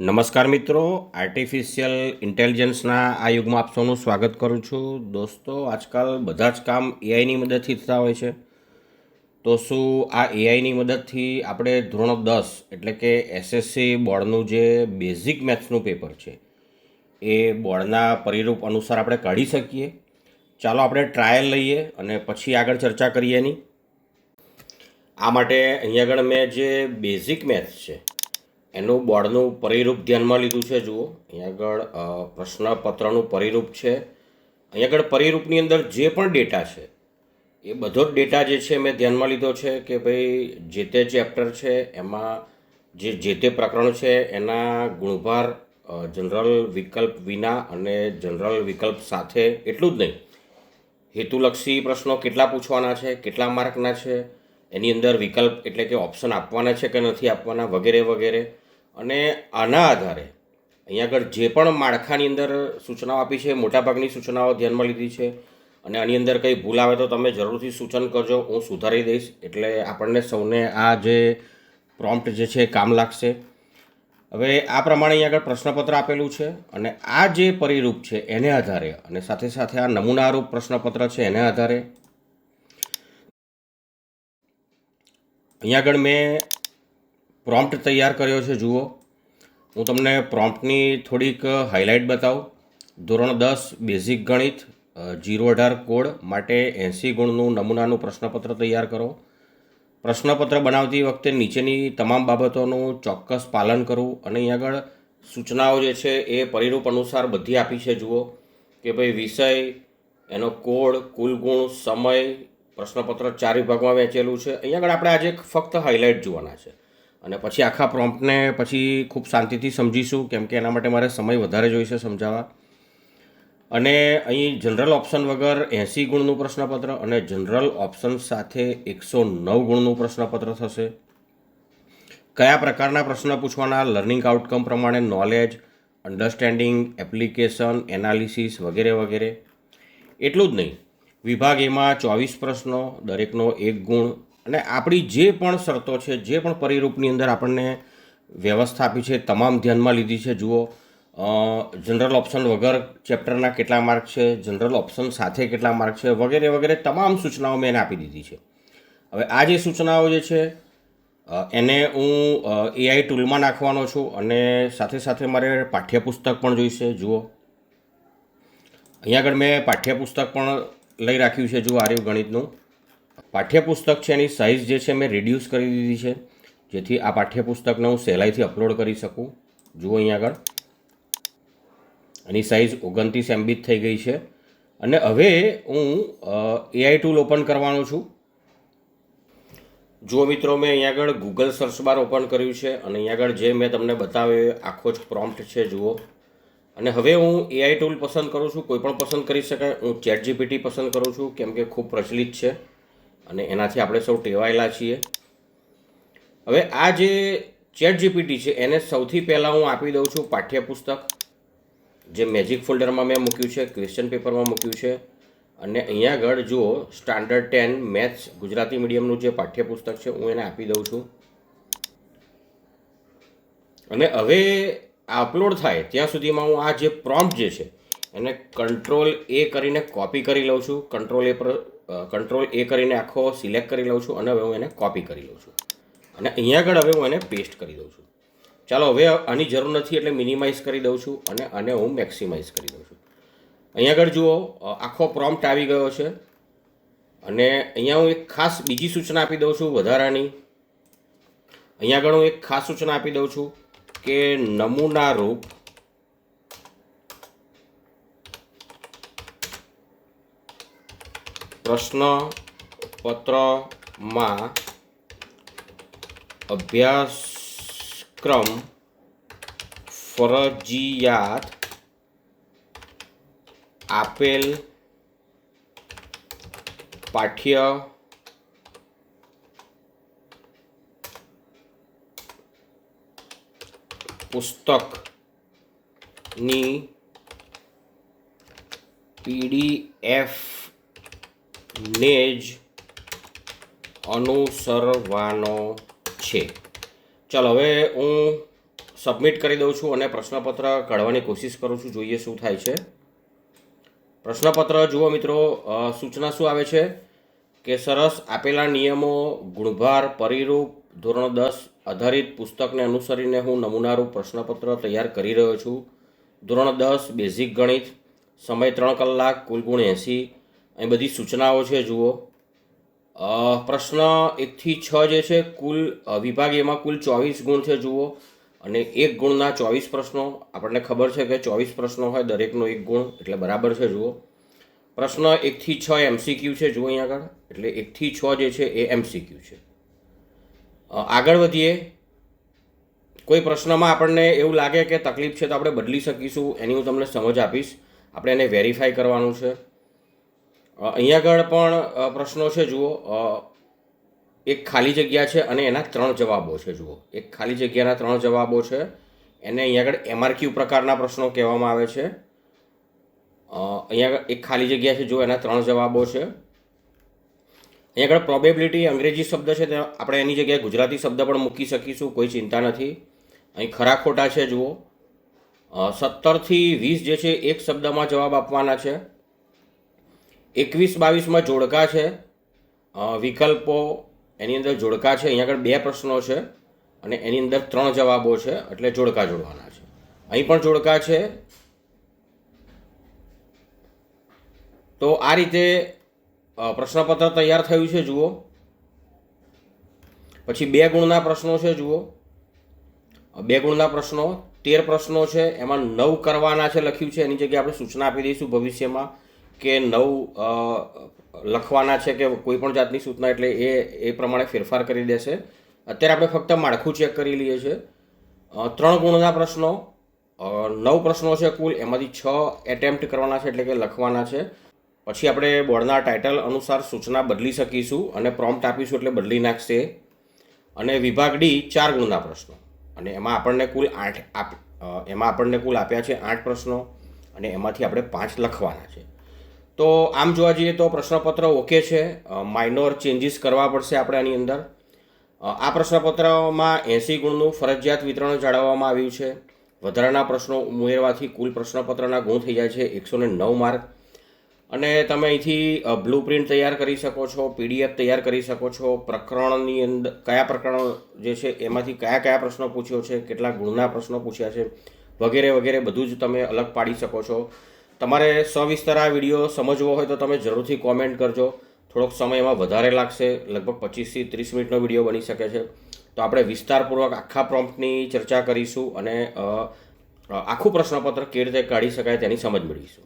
નમસ્કાર મિત્રો આર્ટિફિશિયલ ઇન્ટેલિજન્સના આ યુગમાં આપ સૌનું સ્વાગત કરું છું. દોસ્તો, આજકાલ બધા જ કામ એઆઈની મદદથી થતા હોય છે. તો શું આ એઆઈની મદદથી આપણે ધોરણ દસ, એટલે કે એસએસસી બોર્ડનું જે બેઝિક મેથ્સનું પેપર છે, એ બોર્ડના પરિરૂપ અનુસાર આપણે કાઢી શકીએ. ચાલો આપણે ટ્રાયલ લઈએ અને પછી આગળ ચર્ચા કરીએ એની. આ માટે અહીંયા આગળ મેં જે બેઝિક મેથ્સ છે એનું બોર્ડનું પરિરૂપ ધ્યાનમાં લીધું છે, જુઓ. અહીંયા આગળ પ્રશ્નપત્રનું પરિરૂપ છે. અહીંયા આગળ પરિરૂપની અંદર જે પણ ડેટા છે, એ બધો જ ડેટા જે છે, મેં ધ્યાનમાં લીધો છે કે ભાઈ જે તે ચેપ્ટર છે, એમાં જે જે તે પ્રકરણ છે, એના ગુણભાર જનરલ વિકલ્પ વિના અને જનરલ વિકલ્પ સાથે એટલું જ નહીં. હેતુલક્ષી પ્રશ્નો કેટલા પૂછવાના છે, કેટલા માર્કના છે, એની અંદર વિકલ્પ એટલે કે ઓપ્શન આપવાના છે કે નથી આપવાના, વગેરે વગેરે. અને આના આધારે અહીંયા આગળ જે પણ માળખાની અંદર સૂચનાઓ આપી છે, મોટાભાગની સૂચનાઓ ધ્યાનમાં લીધી છે અને આની અંદર કંઈ ભૂલ આવે તો તમે જરૂરથી સૂચન કરજો, હું સુધારી દઈશ. એટલે આપણને સૌને આ જે પ્રોમ્પ્ટ જે છે કામ લાગશે. હવે આ પ્રમાણે અહીંયા આગળ પ્રશ્નપત્ર આપેલું છે અને આ જે પરિરૂપ છે એને આધારે અને સાથે સાથે આ નમૂનારૂપ પ્રશ્નપત્ર છે એને આધારે. અહીંયા આગળ મેં પ્રોમ્પ્ટ તૈયાર કર્યો છે, જુઓ. હું તમને પ્રોમ્પ્ટની થોડીક હાઇલાઇટ બતાવું. ધોરણ દસ, બેઝિક ગણિત જીરો અઢાર કોડ માટે એંસી ગુણનું નમૂનાનું પ્રશ્નપત્ર તૈયાર કરો. પ્રશ્નપત્ર બનાવતી વખતે નીચેની તમામ બાબતોનું ચોક્કસ પાલન કરવું અને અહીં આગળ સૂચનાઓ જે છે એ પરિરૂપ અનુસાર બધી આપી છે, જુઓ. કે ભાઈ વિષય, એનો કોડ, કુલ ગુણ, સમય, પ્રશ્નપત્ર ચાર વિભાગમાં વહેંચેલું છે. અહીંયા આગળ આપણે આજે ફક્ત હાઇલાઇટ જોવાના છે. અને પછી આખા પ્રોમ્પ્ટને પછી ખૂબ શાંતિથી સમજીશું, કેમ કે એના માટે મારે સમય વધારે જોઈશે સમજાવવા. અને અહીં જનરલ ઓપ્શન વગર એંસી ગુણનું પ્રશ્નપત્ર અને જનરલ ઓપ્શન સાથે એકસો નવ ગુણનું પ્રશ્નપત્ર થશે. કયા પ્રકારના પ્રશ્ન પૂછવાના, લર્નિંગ આઉટકમ પ્રમાણે નોલેજ, અન્ડરસ્ટેન્ડિંગ, એપ્લિકેશન, એનાલિસિસ વગેરે વગેરે. એટલું જ નહીં. વિભાગ એમાં ચોવીસ પ્રશ્નો, દરેકનો એક ગુણ અને આપણી જે પણ શરતો છે, જે પણ પરિરૂપની અંદર આપણને વ્યવસ્થા આપી છે, તમામ ધ્યાનમાં લીધી છે, જુઓ. જનરલ ઓપ્શન વગર ચેપ્ટરના કેટલા માર્ક છે, જનરલ ઓપ્શન સાથે કેટલા માર્ક છે, વગેરે વગેરે તમામ સૂચનાઓ મેં એને આપી દીધી છે. હવે આ જે સૂચનાઓ જે છે એને હું એઆઈ ટૂલમાં નાખવાનો છું અને સાથે સાથે મારે પાઠ્યપુસ્તક પણ જોઈશે, જુઓ. અહીંયા આગળ મેં પાઠ્યપુસ્તક પણ લઈ રાખ્યું છે, જુઓ, આર્યુ ગણિતનું. પાઠ્યપુસ્તક છે એની સાઇઝ જે છે મેં રિડ્યુસ કરી દીધી છે. જેથી આ પાઠ્યપુસ્તકને હું સહેલાઈથી અપલોડ કરી શકું. જુઓ અહીંયા આગળ. એની સાઇઝ ઓગણત્રીસ એમબી થઈ ગઈ છે. અને હવે હું એઆઈ ટૂલ ઓપન કરવાનો છું. જુઓ મિત્રો, મેં અહીંયા આગળ ગૂગલ સર્ચ બાર ઓપન કર્યું છે અને અહીંયા આગળ જે મેં તમને બતાવ્યો આખો જ પ્રોમ્પ્ટ છે, જુઓ. અને હવે હું એઆઈ ટૂલ પસંદ કરું છું. કોઈ પણ પસંદ કરી શકાય. હું ચેટ જીપીટી પસંદ કરું છું, કેમ કે ખૂબ પ્રચલિત છે. અને એનાથી આપણે સૌ ટેવાયેલા છીએ. હવે આ જે ચેટ જીપીટી છે, એને સૌથી પહેલાં હું આપી દઉં છું પાઠ્યપુસ્તક, જે મેજિક ફોલ્ડરમાં મેં મૂક્યું છે, ક્વેશ્ચન પેપરમાં મૂક્યું છે. અને અહીંયા આગળ જુઓ, સ્ટાન્ડર્ડ ટેન મેથ્સ ગુજરાતી મીડિયમનું જે પાઠ્યપુસ્તક છે, હું એને આપી દઉં છું. અને હવે અપલોડ થાય, ત્યાં સુધીમાં હું આ જે પ્રોમ્પ્ટ જે છે એને કંટ્રોલ એ કરીને કોપી કરી લઉં છું. કંટ્રોલ એ પર કંટ્રોલ એ કરીને આખો સિલેક્ટ કરી લઉં છું અને હવે હું એને કોપી કરી લઉં છું. અને અહીંયા આગળ હવે હું એને પેસ્ટ કરી દઉં છું. ચાલો, હવે આની જરૂર નથી એટલે મિનિમાઇઝ કરી દઉં છું અને આને હું મેક્સિમાઇઝ કરી દઉં છું. અહીંયા આગળ જુઓ આખો પ્રોમ્પ્ટ આવી ગયો છે. અને અહીંયા હું એક ખાસ બીજી સૂચના આપી દઉં છું વધારાની. અહીંયા આગળ હું એક ખાસ સૂચના આપી દઉં છું કે નમૂના રૂપ પ્રશ્ન પત્રમાં અભ્યાસક્રમ ફરજિયાત આપેલ પાઠ્ય પુસ્તકની પીડીએફ ને જ અનુસરવાનો છે. ચાલો હવે હું સબમિટ કરી દઉં છું અને પ્રશ્નપત્ર કાઢવાની કોશિશ કરું છું. જોઈએ શું થાય છે. પ્રશ્નપત્ર જુઓ મિત્રો સૂચના શું આવે છે? કે સરસ આપેલા નિયમો ગુણભાર, પરિરૂપ, ધોરણ દસ આધારિત પુસ્તકને અનુસરીને હું નમૂનારૂપ પ્રશ્નપત્ર તૈયાર કરી રહ્યો છું. ધોરણ દસ બેઝિક ગણિત, સમય ત્રણ કલાક, કુલ ગુણ એંસી અહીં બધી સૂચનાઓ છે, જુઓ. પ્રશ્ન એકથી છ જે છે, કુલ વિભાગ એમાં કુલ ચોવીસ ગુણ છે, જુઓ. અને એક ગુણના ચોવીસ પ્રશ્નો. આપણને ખબર છે કે ચોવીસ પ્રશ્નો હોય, દરેકનો એક ગુણ, એટલે બરાબર છે, જુઓ. પ્રશ્ન એકથી છ એમસીક્યુ છે, જુઓ અહીંયા આગળ. એટલે એકથી છ જે છે, એ એમસીક્યુ છે. આગળ વધીએ. કોઈ પ્રશ્નમાં આપણને એવું લાગે કે તકલીફ છે, તો આપણે બદલી શકીશું. એની હું તમને સમજ આપીશ. આપણે એને વેરીફાઈ કરવાનું છે. અહીંયા આગળ પણ પ્રશ્નો છે, જુઓ. એક ખાલી જગ્યા છે અને એના ત્રણ જવાબો છે, જુઓ. એક ખાલી જગ્યાના ત્રણ જવાબો છે. એને અહીંયા આગળ એમઆરક્યુ પ્રકારના પ્રશ્નો કહેવામાં આવે છે. અહીંયા આગળ એક ખાલી જગ્યા છે, જુઓ, એના ત્રણ જવાબો છે. અહીંયા આગળ પ્રોબેબિલિટી અંગ્રેજી શબ્દ છે, તે આપણે એની જગ્યાએ ગુજરાતી શબ્દ પણ મૂકી શકીશું, કોઈ ચિંતા નથી. અહીં ખરા ખોટા છે, જુઓ. સત્તરથી વીસ જે છે, એક શબ્દમાં જવાબ આપવાના છે. એકવીસ બાવીસમાં જોડકા છે. વિકલ્પો એની અંદર જોડકા છે. અહીંયા આગળ બે પ્રશ્નો છે અને એની અંદર ત્રણ જવાબો છે એટલે જોડકા જોડવાના છે. અહીં પણ જોડકા છે. તો આ રીતે પ્રશ્નપત્ર તૈયાર થયું છે, જુઓ. પછી બે ગુણના પ્રશ્નો છે, જુઓ. બે ગુણના પ્રશ્નો, તેર પ્રશ્નો છે. એમાં નવ કરવાના છે લખ્યું છે. એની જગ્યાએ આપણે સૂચના આપી દઈશું ભવિષ્યમાં. કે નવ લખવાના છે કે કોઈ પણ જાતની સૂચના એટલે એ એ પ્રમાણે ફેરફાર કરી દેશે. અત્યારે આપણે ફક્ત માળખું ચેક કરી લઈએ છીએ. ત્રણ ગુણના પ્રશ્નો. નવ પ્રશ્નો છે કુલ, એમાંથી છ એટેમ્પ્ટ કરવાના છે એટલે કે લખવાના છે. પછી આપણે બોર્ડના ટાઇટલ અનુસાર સૂચના બદલી શકીશું અને પ્રોમ્પ્ટ આપીશું એટલે બદલી નાખશે. અને વિભાગ ડી, ચાર ગુણના પ્રશ્નો. અને એમાં આપણને કુલ આઠ આપ એમાં આપણને કુલ આપ્યા છે આઠ પ્રશ્નો. અને એમાંથી આપણે પાંચ લખવાના છે. તો આમ જોવા જઈએ તો પ્રશ્નપત્ર ઓકે છે. માઇનોર ચેન્જીસ કરવા પડશે આપણે આની અંદર. આ પ્રશ્નપત્રમાં એંસી ગુણનું ફરજિયાત વિતરણ જાળવવામાં આવ્યું છે. વધારાના પ્રશ્નો ઉમેરવાથી કુલ પ્રશ્નપત્રના ગુણ થઈ જાય છે એકસો નવ માર્ક. અને તમે અહીંથી બ્લુ પ્રિન્ટ તૈયાર કરી શકો છો, પીડીએફ તૈયાર કરી શકો છો. પ્રકરણની અંદર કયા પ્રકરણ જે છે એમાંથી કયા કયા પ્રશ્નો પૂછ્યો છે, કેટલા ગુણના પ્રશ્નો પૂછ્યા છે વગેરે વગેરે બધું જ તમે અલગ પાડી શકો છો. તમારે સવિસ્તર આ વીડિયો સમજવો હોય તો તમે જરૂરથી કોમેન્ટ કરજો. થોડોક સમય એમાં વધારે લાગશે. લગભગ પચીસથી ત્રીસ મિનિટનો વીડિયો બની શકે છે. તો આપણે વિસ્તારપૂર્વક આખા પ્રોમ્પ્ટની ચર્ચા કરીશું અને આખું પ્રશ્નપત્ર કેવી રીતે કાઢી શકાય તેની સમજ મેળવીશું.